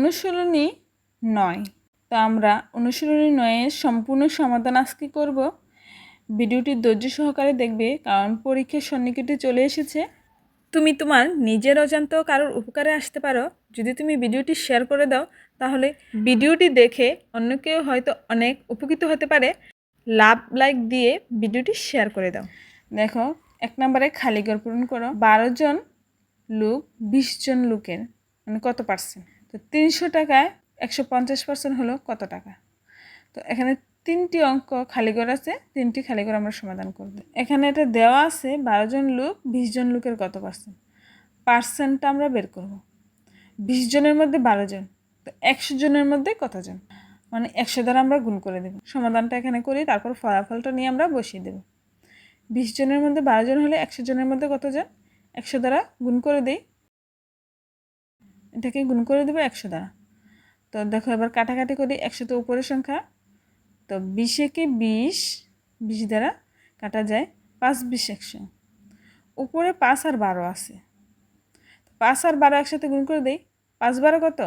অনুশীলনী নয়। তো আমরা অনুশীলনী নয়ের সম্পূর্ণ সমাধান আজকে করব। ভিডিওটি ধৈর্য সহকারে দেখবে, কারণ পরীক্ষার সন্নিকটে চলে এসেছে। তুমি তোমার নিজের অজান্ত কারোর উপকারে আসতে পারো। যদি তুমি ভিডিওটি শেয়ার করে দাও, তাহলে ভিডিওটি দেখে অন্য কেউ হয়তো অনেক উপকৃত হতে পারে। লাভ লাইক দিয়ে ভিডিওটি শেয়ার করে দাও। দেখো, এক নম্বরে খালি ঘর পূরণ করো। বারো জন লোক, বিশ জন লোকের মানে কত পার্সেন্ট তো তিনশো টাকায় একশো পঞ্চাশ পার্সেন্ট হলো কত টাকা? তো এখানে তিনটি অঙ্ক খালি ঘর আছে, তিনটি খালি ঘর আমরা সমাধান করব। এখানে এটা দেওয়া আছে বারো জন লোক, বিশ জন লোকের কত পার্সেন্ট পার্সেন্টটা আমরা বের করব। বিশ জনের মধ্যে বারো জন, তো একশো জনের মধ্যে কতজন মানে একশো দ্বারা আমরা গুণ করে দেব। সমাধানটা এখানে করি, তারপর ফলাফলটা নিয়ে আমরা বসিয়ে দেব। বিশ জনের মধ্যে বারো জন হলে একশো জনের মধ্যে কতজন একশো দ্বারা গুণ করে দিই এটাকে গুণ করে দেবো একশো দ্বারা। তো দেখো এবার কাটাকাটি করি একশো তো উপরের সংখ্যা। তো বিশে কি বিশ বিশ দ্বারা কাটা যায় পাঁচ বিশ একশো। উপরে পাঁচ আর বারো আছে। পাঁচ আর বারো একসাথে গুণ করে দেই, পাঁচ বারো কত?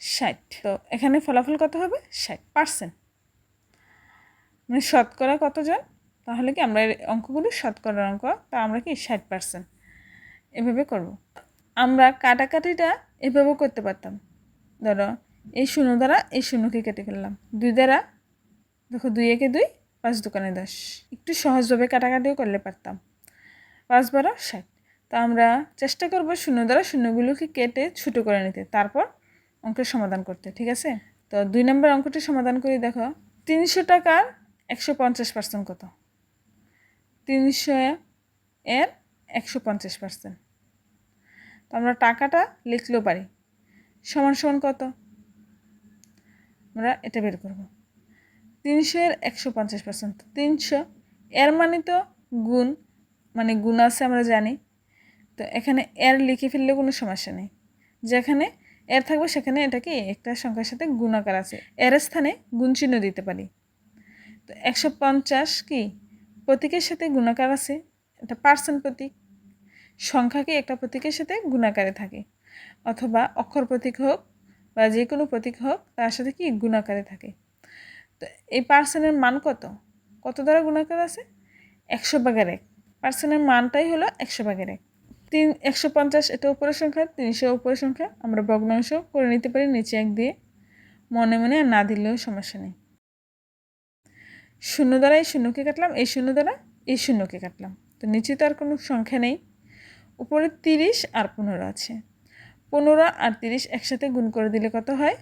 ষাট। তো এখানে ফলাফল কত হবে? ষাট পার্সেন্ট। মানে শতকরা কতজন? তাহলে কি আমরা অঙ্কগুলো শতকরার অঙ্ক, তা আমরা কি ষাট পার্সেন্ট এভাবে করব। আমরা কাটাকাটিটা এভাবেও করতে পারতাম। ধরো, এই শূন্য দ্বারা এই শূন্যকে কেটে ফেললাম। দুই দ্বারা, দেখো, দুই একে দুই, পাঁচ দোকানে দশ। একটু সহজভাবে কাটাকাটিও করলে পারতাম। পাঁচ বারো, ষাট। তো আমরা চেষ্টা করব শূন্য দ্বারা শূন্যগুলোকে কেটে ছোটো করে নিতে। তারপর অঙ্কের সমাধান করতে, ঠিক আছে? তো দুই নম্বর অঙ্কটি সমাধান করি, দেখো। তিনশো টাকার একশো পঞ্চাশ পার্সেন্ট কত? তিনশো এর একশো পঞ্চাশ পার্সেন্ট। তো আমরা টাকাটা লিখলেও পারি। সমান সমান কত? আমরা এটা বের করব। এর একশো পঞ্চাশ পার্সেন্ট তিনশো, এর মানে তো গুণ মানে গুণ আছে আমরা জানি। তো এখানে এর লিখে ফেললে কোনো সমস্যা নেই। যেখানে এর থাকবে সেখানে এটা কি একটা সংখ্যার সাথে গুণাকার আছে। এর স্থানে গুণ চিহ্ন দিতে পারি। তো একশো পঞ্চাশ কি? প্রতীকের সাথে গুণাকার আছে। এটা পার্সেন্ট প্রতীক। সংখ্যা কি একটা প্রতীকের সাথে গুণাকারে থাকে। অথবা অক্ষর প্রতীক হোক বা যে কোনো প্রতীক হোক, তার সাথে কি গুণাকারে থাকে? তো এই পার্সেন্টের মান কত? কত দ্বারা গুণাকার আছে? একশো ভাগের এক। পার্সেন্টের মানটাই হলো একশো ভাগের এক। তিন, একশো পঞ্চাশ এটা উপরের সংখ্যা, তিনশো উপরের সংখ্যা। আমরা ভগ্নাংশ করে নিতে পারি নিচে এক দিয়ে। মনে মনে আর না দিলেও সমস্যা নেই। শূন্য দ্বারা এই শূন্যকে কাটলাম, এই শূন্য দ্বারা এই শূন্যকে কাটলাম। তো নিচে তো আর কোনো সংখ্যা নেই। উপরে তিরিশ আর পনেরো আছে। পনেরো আর তিরিশ একসাথে গুণ করে দিলে কত হয়?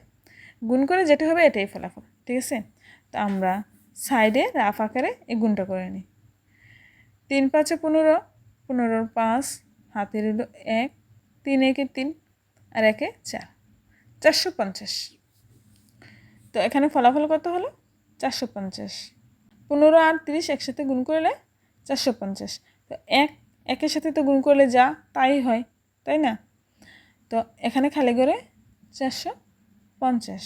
গুণ করে যেটা হবে এটাই ফলাফল, ঠিক আছে? তো আমরা সাইডে রাফ আকারে এই গুণটা করে নিই। তিন পাঁচে পনেরো পনেরোর পাঁচ, হাতের হলো এক, তিন একে তিন আর একে চার, চারশো পঞ্চাশ। তো এখানে ফলাফল কত হলো? চারশো পঞ্চাশ। পনেরো আর তিরিশ একসাথে গুণ করলে চারশো পঞ্চাশ। তো এক একের সাথে তো গুণ করলে যা, তাই হয়, তাই না? তো এখানে খালি করে চারশো পঞ্চাশ।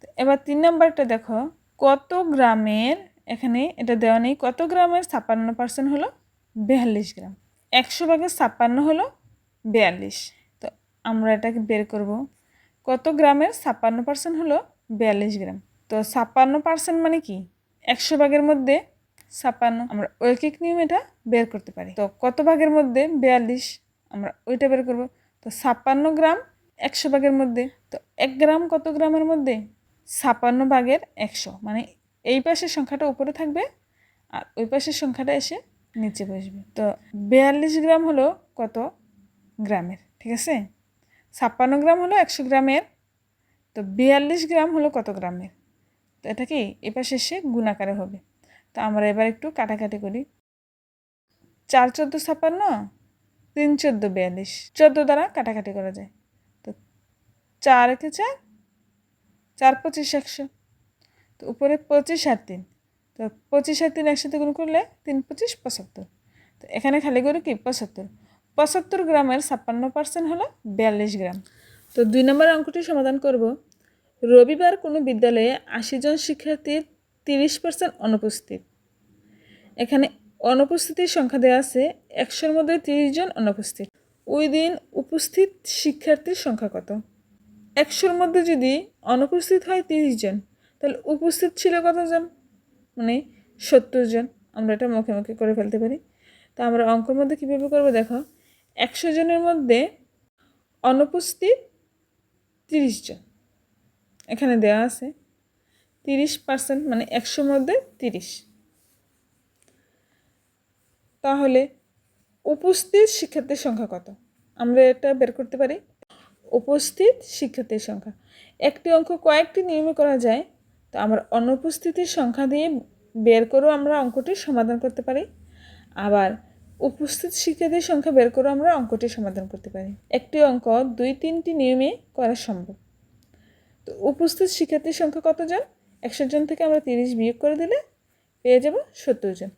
তো এবার তিন নম্বরটা দেখো, কত গ্রামের, এখানে এটা দেওয়া নেই, কত গ্রামের ছাপ্পান্ন পার্সেন্ট হলো বিয়াল্লিশ গ্রাম? একশো ভাগের ছাপ্পান্ন হলো বিয়াল্লিশ। তো আমরা এটাকে বের করব, কত গ্রামের ছাপ্পান্ন পার্সেন্ট হলো বিয়াল্লিশ গ্রাম? তো ছাপ্পান্ন পার্সেন্ট মানে কি? একশো ভাগের মধ্যে ছাপ্পান্ন আমরা ঐকিক নিয়ম এটা বের করতে পারি। তো কত ভাগের মধ্যে? বিয়াল্লিশ। আমরা ওইটা বের করব। তো ছাপ্পান্ন গ্রাম একশো ভাগের মধ্যে। তো এক গ্রাম কত গ্রামের মধ্যে? ছাপ্পান্ন ভাগের একশো। মানে এই পাশের সংখ্যাটা উপরে থাকবে আর ওই পাশের সংখ্যাটা এসে নিচে বসবে। তো বিয়াল্লিশ গ্রাম হলো কত গ্রামের? ঠিক আছে? ছাপ্পান্ন গ্রাম হলো একশো গ্রামের। তো বিয়াল্লিশ গ্রাম হলো কত গ্রামের? তো এটা কি? এ পাশে এসে গুণাকারে হবে। তো আমরা এবার একটু কাটাকাটি করি। চার চোদ্দ ছাপ্পান্ন তিন চোদ্দ বিয়াল্লিশ, চোদ্দ দ্বারা কাটাকাটি করা যায়। তো চার একে চার চার পঁচিশ একশো। তো উপরে পঁচিশ আর তিন। তো পঁচিশ আর তিন একসাথে গুণ করলে তিন পঁচিশ পঁচাত্তর। তো এখানে খালি করে কি? পঁচাত্তর। পঁচাত্তর গ্রামের ছাপ্পান্ন পার্সেন্ট হলো বিয়াল্লিশ গ্রাম। তো দুই নম্বর অঙ্কটি সমাধান করব। রবিবার কোনো বিদ্যালয়ে আশি জন শিক্ষার্থীর তিরিশ পার্সেন্ট অনুপস্থিত। এখানে অনুপস্থিতির সংখ্যা দেওয়া আছে একশোর মধ্যে তিরিশ জন অনুপস্থিত। ওই দিন উপস্থিত শিক্ষার্থীর সংখ্যা কত? একশোর মধ্যে যদি অনুপস্থিত হয় তিরিশ জন, তাহলে উপস্থিত ছিল কতজন? মানে সত্তর জন। আমরা এটা মুখে মুখে করে ফেলতে পারি। তা আমরা অঙ্কের মধ্যে কীভাবে করব? দেখো, একশো জনের মধ্যে অনুপস্থিত তিরিশ জন। এখানে দেওয়া আছে তিরিশ পার্সেন্ট মানে একশোর মধ্যে তিরিশ। তাহলে উপস্থিত শিক্ষার্থীর সংখ্যা কত? আমরা এটা বের করতে পারি। উপস্থিত শিক্ষার্থীর সংখ্যা। একটি অঙ্ক কয়েকটি নিয়মে করা যায়, তো আমরা অনুপস্থিতির সংখ্যা দিয়ে বের করেও আমরা অঙ্কটি সমাধান করতে পারি। আবার উপস্থিত শিক্ষার্থীর সংখ্যা বের করেও আমরা অঙ্কটি সমাধান করতে পারি। একটি অঙ্ক দুই তিনটি নিয়মে করা সম্ভব। তো উপস্থিত শিক্ষার্থীর সংখ্যা কতজন? একশো জন থেকে আমরা তিরিশ বিয়োগ করে দিলে পেয়ে যাব সত্তর জন।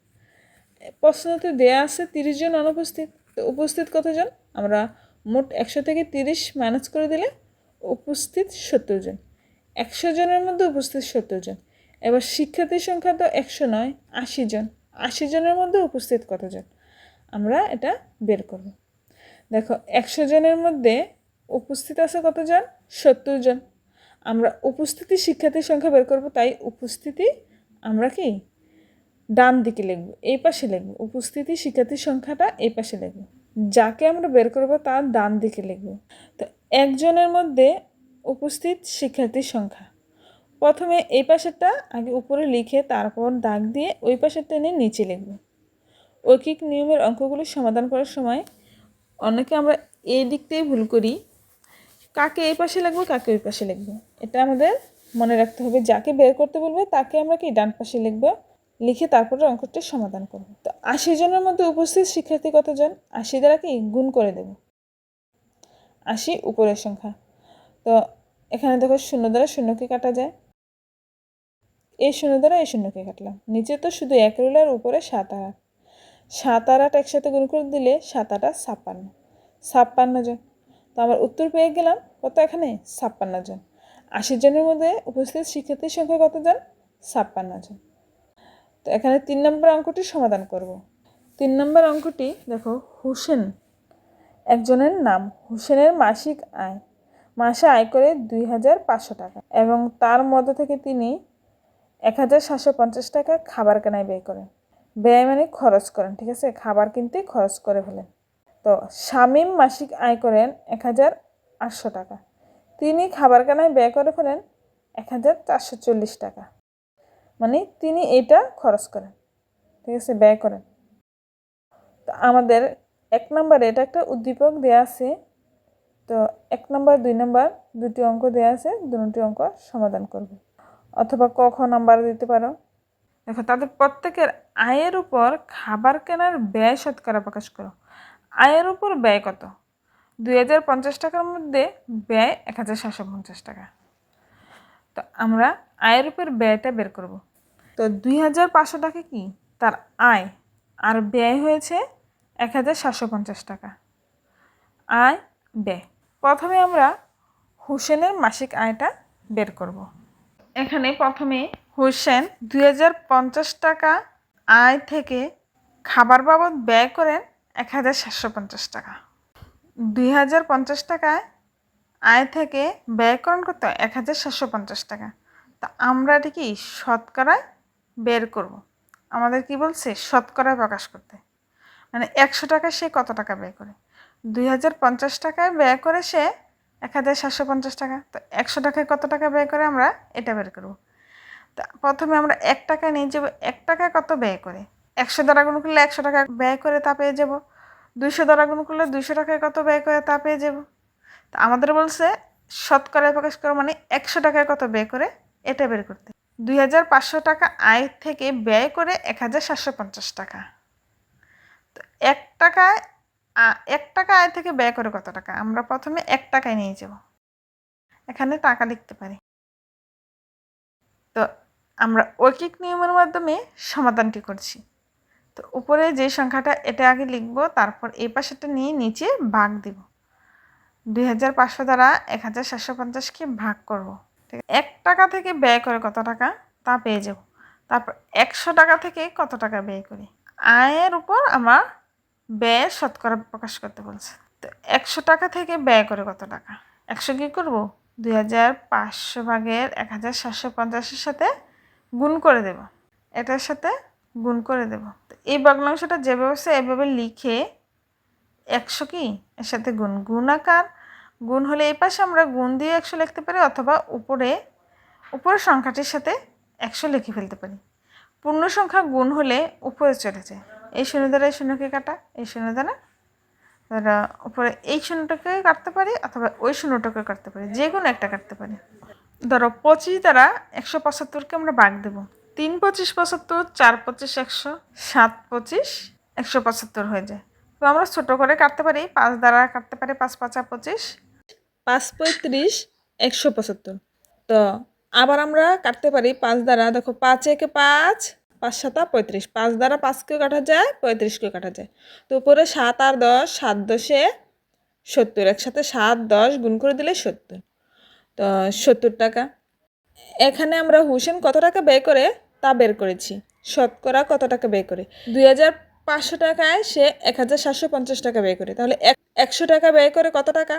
প্রশ্নতে দেয়া আছে তিরিশ জন অনুপস্থিত। তো উপস্থিত কতজন? আমরা মোট একশো থেকে তিরিশ মাইনাস করে দিলে উপস্থিত সত্তর জন। একশো জনের মধ্যে উপস্থিত সত্তর জন। এবার শিক্ষার্থীর সংখ্যা তো একশো নয়, আশি জন। আশি জনের মধ্যে উপস্থিত কতজন? আমরা এটা বের করব। দেখো, একশো জনের মধ্যে উপস্থিত আছে কতজন? সত্তর জন। আমরা উপস্থিতি শিক্ষার্থীর সংখ্যা বের করব, তাই উপস্থিতি আমরা কি? ডান দিকে লিখব, এই পাশে লিখব, উপস্থিতি শিক্ষার্থীর সংখ্যাটা এই পাশে লিখব। যাকে আমরা বের করব তার ডান দিকে লিখব। তো একজনের মধ্যে উপস্থিত শিক্ষার্থীর সংখ্যা। প্রথমে এই পাশেরটা আগে উপরে লিখে তারপর দাগ দিয়ে ওই পাশেরটা এনে নিচে লিখব। ঐকিক নিয়মের অঙ্কগুলি সমাধান করার সময় অনেকে আমরা এই দিকটাই ভুল করি কাকে এই পাশে লিখব কাকে ওই পাশে লিখব এটা আমাদের মনে রাখতে হবে। যাকে বের করতে বলবে, তাকে আমরা কি ডান পাশে লিখব? লিখে তারপরে অঙ্কটি সমাধান করব। তো আশি জনের মধ্যে উপস্থিত শিক্ষার্থী কতজন? আশি দ্বারা কি গুণ করে দেব? আশি উপরের সংখ্যা। তো এখানে দেখো শূন্য দ্বারা শূন্যকে কাটা যায়। এই শূন্য দ্বারা এই শূন্যকে কাটলাম। নিচে তো শুধু এক রইল আর উপরে সাত আর আট। সাত আর আট একসাথে গুণ করে দিলে সাত আট ছাপ্পান্ন। ছাপ্পান্ন জন। তো আমার উত্তর পেয়ে গেলাম কত এখানে? ছাপ্পান্ন জন। আশি জনের মধ্যে উপস্থিত শিক্ষার্থীর সংখ্যা কতজন ছাপ্পান্ন জন। তো এখানে তিন নম্বর অঙ্কটি সমাধান করব। তিন নম্বর অঙ্কটি দেখো, হুসেন একজনের নাম, হুসেনের মাসিক আয়। মাসে আয় করে দুই হাজার পাঁচশো টাকা এবং তার মধ্যে থেকে তিনি এক হাজার সাতশো পঞ্চাশ টাকা খাবার কেনায় ব্যয় করেন। ব্যয় মানে খরচ করেন, ঠিক আছে? খাবার কিনতে খরচ করে ফেলেন। তো শামীম মাসিক আয় করেন এক হাজার আটশো টাকা। তিনি খাবার কেনায় ব্যয় করে ফেলেন এক হাজার চারশো চল্লিশ টাকা। মানে তিনি এটা খরচ করেন, ঠিক আছে, ব্যয় করেন। তো আমাদের এক নম্বরে এটা একটা উদ্দীপক দেওয়া আছে। তো এক নম্বর, দুই নম্বর দুটি অঙ্ক দেওয়া আছে, দুটি অঙ্ক সমাধান করবে। অথবা ক, খ নাম্বার দিতে পারো। দেখো, তাদের প্রত্যেকের আয়ের উপর খাবার কেনার ব্যয় শতকরা প্রকাশ করো। আয়ের উপর ব্যয় কত? দুই হাজার পঞ্চাশ টাকার মধ্যে ব্যয় এক হাজার সাতশো পঞ্চাশ টাকা। তো আমরা আয়ের উপর ব্যয়টা বের করব। তো দুই হাজার পাঁচশো টাকা কি? তার আয়। আর ব্যয় হয়েছে এক হাজার সাতশো পঞ্চাশ টাকা। আয়, ব্যয়। প্রথমে আমরা হুসেনের মাসিক আয়টা বের করব। এখানে প্রথমে হোসেন দুই হাজার পঞ্চাশ টাকা আয় থেকে খাবার বাবদ ব্যয় করেন এক হাজার সাতশো পঞ্চাশ টাকা। দুই হাজার পঞ্চাশ টাকায় আয় থেকে ব্যয়করণ করতে হয় এক হাজার সাতশো পঞ্চাশ টাকা। তা আমরা এটা কি শতকরায় বের করব। আমাদের কি বলছে? শতকরায় প্রকাশ করতে। মানে একশো টাকা সে কত টাকা ব্যয় করে? দুই হাজার পঞ্চাশ টাকায় ব্যয় করে সে এক হাজার সাতশো পঞ্চাশ টাকা। তো একশো টাকায় কত টাকা ব্যয় করে আমরা এটা বের করব? তা প্রথমে আমরা এক টাকায় নিয়ে যাব। এক টাকায় কত ব্যয় করে? একশো দ্বারা গুণ করলে একশো টাকা ব্যয় করে তা পেয়ে যাব। দুইশো দ্বারা গুণ করলে দুইশো টাকায় কত ব্যয় করে তা পেয়ে যাব। তা আমাদের বলছে শতকরায় প্রকাশ করা মানে একশো টাকায় কত ব্যয় করে এটা বের করতে। দুই হাজার পাঁচশো টাকা আয় থেকে ব্যয় করে এক হাজার সাতশো পঞ্চাশ টাকা। তো এক টাকায় এক টাকা আয় থেকে ব্যয় করে কত টাকা? আমরা প্রথমে এক টাকায় নিয়ে যাব। এখানে টাকা লিখতে পারি। তো আমরা ঐকিক নিয়মের মাধ্যমে সমাধানটি করছি। তো উপরে যে সংখ্যাটা এটা আগে লিখব, তারপর এই পাশেটা নিয়ে নিচে ভাগ দিব। দুই হাজার পাঁচশো দ্বারা এক হাজার সাতশো পঞ্চাশকে ভাগ করব। ঠিক আছে? এক টাকা থেকে ব্যয় করে কত টাকা? তা পেয়ে যাব। তারপর একশো টাকা থেকে কত টাকা ব্যয় করি? আয়ের উপর আমার ব্যয় শতকরা প্রকাশ করতে বলছে। তো একশো টাকা থেকে ব্যয় করে কত টাকা? একশো কী করব? দুই হাজার পাঁচশো ভাগের এক হাজার সাতশো পঞ্চাশের সাথে গুণ করে দেব। এটার সাথে গুণ করে দেব। তো এই ভগ্নাংশটা যেভাবে আছে এভাবে লিখে একশো কি? এর সাথে গুণ। গুণ আকার, গুণ হলে এই পাশে আমরা গুণ দিয়ে একশো লিখতে পারি অথবা উপরে, উপরের সংখ্যাটির সাথে একশো লিখে ফেলতে পারি। পূর্ণ সংখ্যা গুণ হলে উপরে চলে যায়। এই শূন্য দ্বারা এই শূন্যকে কাটা, এই শূন্য দ্বারা তারা উপরে এই শূন্যটাকে কাটতে পারি অথবা ওই শূন্যটাকে কাটতে পারি। যে কোনো একটা কাটতে পারি। ধরো পঁচিশ দ্বারা একশো পঁচাত্তরকে আমরা বাঘ দেবো। তিন পঁচিশ পঁচাত্তর, চার পঁচিশ একশো, সাত পঁচিশ, একশো পঁচাত্তর হয়ে যায়। তো আমরা ছোটো করে কাটতে পারি, পাঁচ দ্বারা কাটতে পারি পাঁচ পাঁচা পঁচিশ। পাঁচ পঁয়ত্রিশ, একশো পঁচাত্তর। তো আবার আমরা কাটতে পারি পাঁচ দ্বারা, দেখো পাঁচ একে পাঁচ পাঁচ সাতা পঁয়ত্রিশ। পাঁচ দ্বারা পাঁচকেও কাটা যায় পঁয়ত্রিশকেও কাটা যায়। তো উপরে সাত আর দশ, সাত দশে সত্তর। একসাথে সাত, দশ গুণ করে দিলে সত্তর। তো সত্তর টাকা। এখানে আমরা হুসেন কত টাকা ব্যয় করে তা বের করেছি। শতকরা কত টাকা ব্যয় করে? দুই হাজার পাঁচশো টাকায় সে এক হাজার সাতশো পঞ্চাশ টাকা ব্যয় করে। তাহলে এক একশো টাকা ব্যয় করে কত টাকা?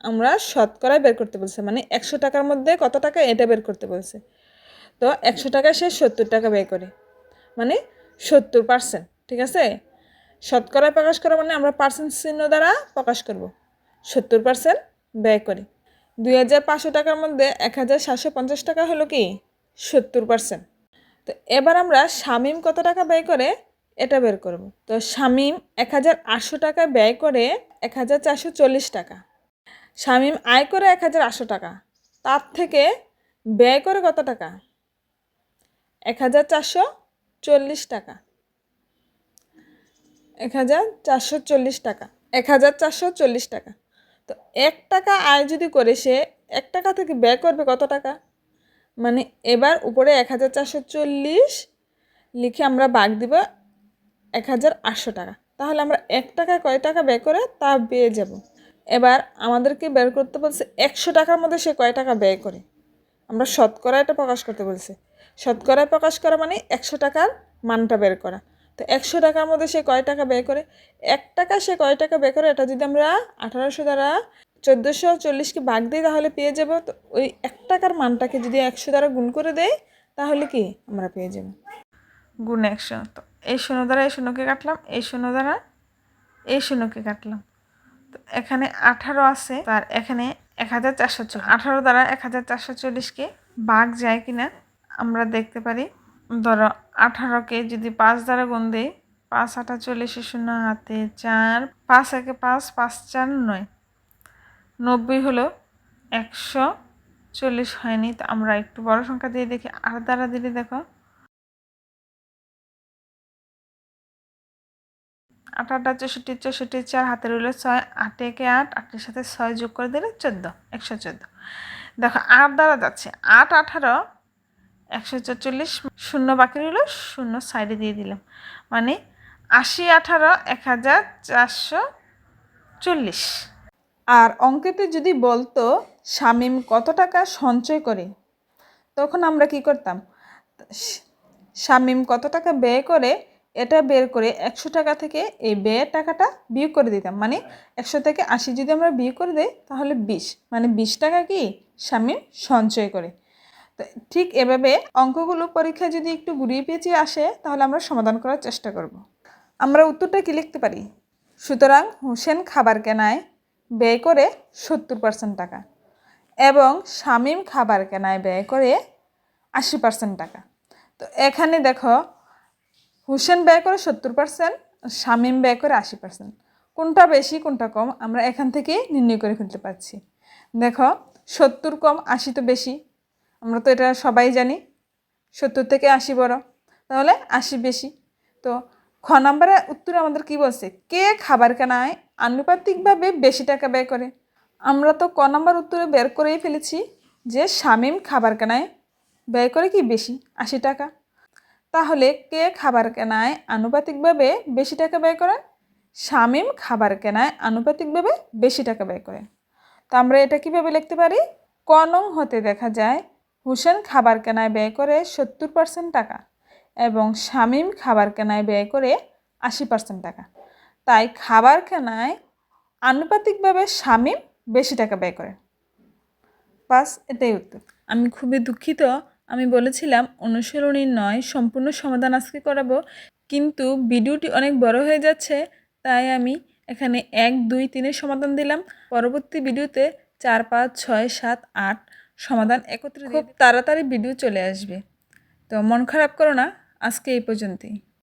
আমরা শতকরায় বের করতে বলছে। মানে একশো টাকার মধ্যে কত টাকা এটা বের করতে বলছে। তো একশো টাকা সে সত্তর টাকা ব্যয় করে। মানে সত্তর পার্সেন্ট ঠিক আছে? শতকরায় প্রকাশ করা মানে আমরা পার্সেন্ট চিহ্ন দ্বারা প্রকাশ করব। সত্তর পার্সেন্ট ব্যয় করে। দুই হাজার পাঁচশো টাকার মধ্যে এক হাজার সাতশো পঞ্চাশ টাকা হলো কি? সত্তর পার্সেন্ট তো এবার আমরা শামিম কত টাকা ব্যয় করে? এটা বের করব। তো শামিম এক হাজার আটশো টাকা ব্যয় করে এক হাজার চারশো চল্লিশ টাকা। শামিম আয় করে এক হাজার আটশো টাকা। তার থেকে ব্যয় করে কত টাকা? এক হাজার চারশো চল্লিশ টাকা। এক হাজার চারশো চল্লিশ টাকা। এক হাজার চারশো চল্লিশ টাকা। তো এক টাকা আয় যদি করে সে, এক টাকা থেকে ব্যয় করবে কত টাকা? মানে এবার উপরে এক হাজার চারশো চল্লিশ লিখে আমরা বাঘ দিব এক হাজার আটশো টাকা। তাহলে আমরা এক টাকায় কয় টাকা ব্যয় করে তা পেয়ে যাব। এবার আমাদেরকে বের করতে বলছে একশো টাকার মধ্যে সে কয় টাকা ব্যয় করে। আমরা শতকরা এটা প্রকাশ করতে বলছে। শতকরায় প্রকাশ করা মানে একশো টাকার মানটা বের করা। তো একশো টাকার মধ্যে সে কয় টাকা ব্যয় করে? এক টাকা সে কয় টাকা ব্যয় করে? এটা যদি আমরা আঠারোশো দ্বারা চোদ্দোশো চল্লিশকে ভাগ দিই তাহলে পেয়ে যাব। তো ওই এক টাকার মানটাকে যদি একশো দ্বারা গুণ করে দেয় তাহলে কি আমরা পেয়ে যাব? গুণ একশো। তো এই শূন্য দ্বারা এই শূন্যকে কাটলাম এই শূন্য দ্বারা এই শূন্যকে কাটলাম। তো এখানে আঠারো আছে, তার এখানে এক হাজার চারশো আঠারো দ্বারা এক হাজার চারশো চল্লিশকে বাঘ যায় কিনা আমরা দেখতে পারি। ধরো আঠারোকে যদি পাঁচ দ্বারা গুণ দিই, পাঁচ আঠা চল্লিশে শূন্য হাতে চার, পাঁচ একে পাঁচ পাঁচ চার নয়। নব্বই হলো একশো চল্লিশ হয়নি, তো আমরা একটু বড় সংখ্যা দিয়ে দেখি আট দ্বারা দিলে দেখো। আট আটটা চৌষট্টি চৌষট্টি চার হাতে রইল ছয়, আট একে আট, আটের সাথে ছয় যোগ করে দিলে চোদ্দ, একশো চোদ্দ। দেখো আট দ্বারা যাচ্ছে, আট আঠারো একশো চল্লিশ শূন্য বাকি রইল, শূন্য সাইডে দিয়ে দিলাম। মানে আশি, আঠারো, এক হাজার, চারশো চল্লিশ। আর অঙ্কেতে যদি বলতো শামিম কত টাকা সঞ্চয় করে, তখন আমরা কি করতাম? শামিম কত টাকা ব্যয় করে, এটা বের করে একশো টাকা থেকে এই ব্যয়ের টাকাটা বিয়োগ করে দিতাম। মানে একশো থেকে আশি যদি আমরা বিয়োগ করে দিই, তাহলে বিশ। মানে বিশ টাকা কি? শামিম সঞ্চয় করে। ঠিক এভাবে অঙ্কগুলো পরীক্ষায় যদি একটু ঘুরিয়ে পেঁচিয়ে আসে, তাহলে আমরা সমাধান করার চেষ্টা করব। আমরা উত্তরটা কি লিখতে পারি? সুতরাং হোসেন খাবার কেনায় ব্যয় করে সত্তর পার্সেন্ট টাকা এবং শামিম খাবার কেনায় ব্যয় করে আশি পার্সেন্ট টাকা। তো এখানে দেখো, হুসেন ব্যয় করে সত্তর পার্সেন্ট শামিম ব্যয় করে আশি পার্সেন্ট কোনটা বেশি, কোনটা কম, আমরা এখান থেকেই নির্ণয় করে ফেলতে পারছি। দেখো, সত্তর কম, আশি তো বেশি। আমরা তো এটা সবাই জানি, সত্তর থেকে আশি বড়, তাহলে আশি বেশি। তো খ নম্বরের উত্তরে আমাদের কি বলছে? কে খাবার কেনায় আনুপাতিকভাবে বেশি টাকা ব্যয় করে? আমরা তো ক নম্বর উত্তরে বের করেই ফেলেছি যে শামিম খাবার কেনায় ব্যয় করে কি বেশি? আশি টাকা। তাহলে কে খাবার কেনায় আনুপাতিকভাবে বেশি টাকা ব্যয় করে? শামিম খাবার কেনায় আনুপাতিকভাবে বেশি টাকা ব্যয় করে। তো আমরা এটা কীভাবে লিখতে পারি? ক কনং হতে দেখা যায় হুসেন খাবার কেনায় ব্যয় করে সত্তর পার্সেন্ট টাকা এবং শামিম খাবার কেনায় ব্যয় করে আশি পার্সেন্ট টাকা। তাই খাবার কেনায় আনুপাতিকভাবে শামিম বেশি টাকা ব্যয় করে। পাঁচ এটাই উত্তর। আমি খুবই দুঃখিত। আমি বলেছিলাম অনুসরণী নয়, সম্পূর্ণ সমাধান আজকে করাবো। কিন্তু ভিডিওটি অনেক বড় হয়ে যাচ্ছে, তাই আমি এখানে এক, দুই, তিনের সমাধান দিলাম। পরবর্তী ভিডিওতে চার, পাঁচ, ছয়, সাত, আট সমাধান একত্রে খুব তাড়াতাড়ি ভিডিও চলে আসবে। তো মন খারাপ করো না আজকে এই পর্যন্তই।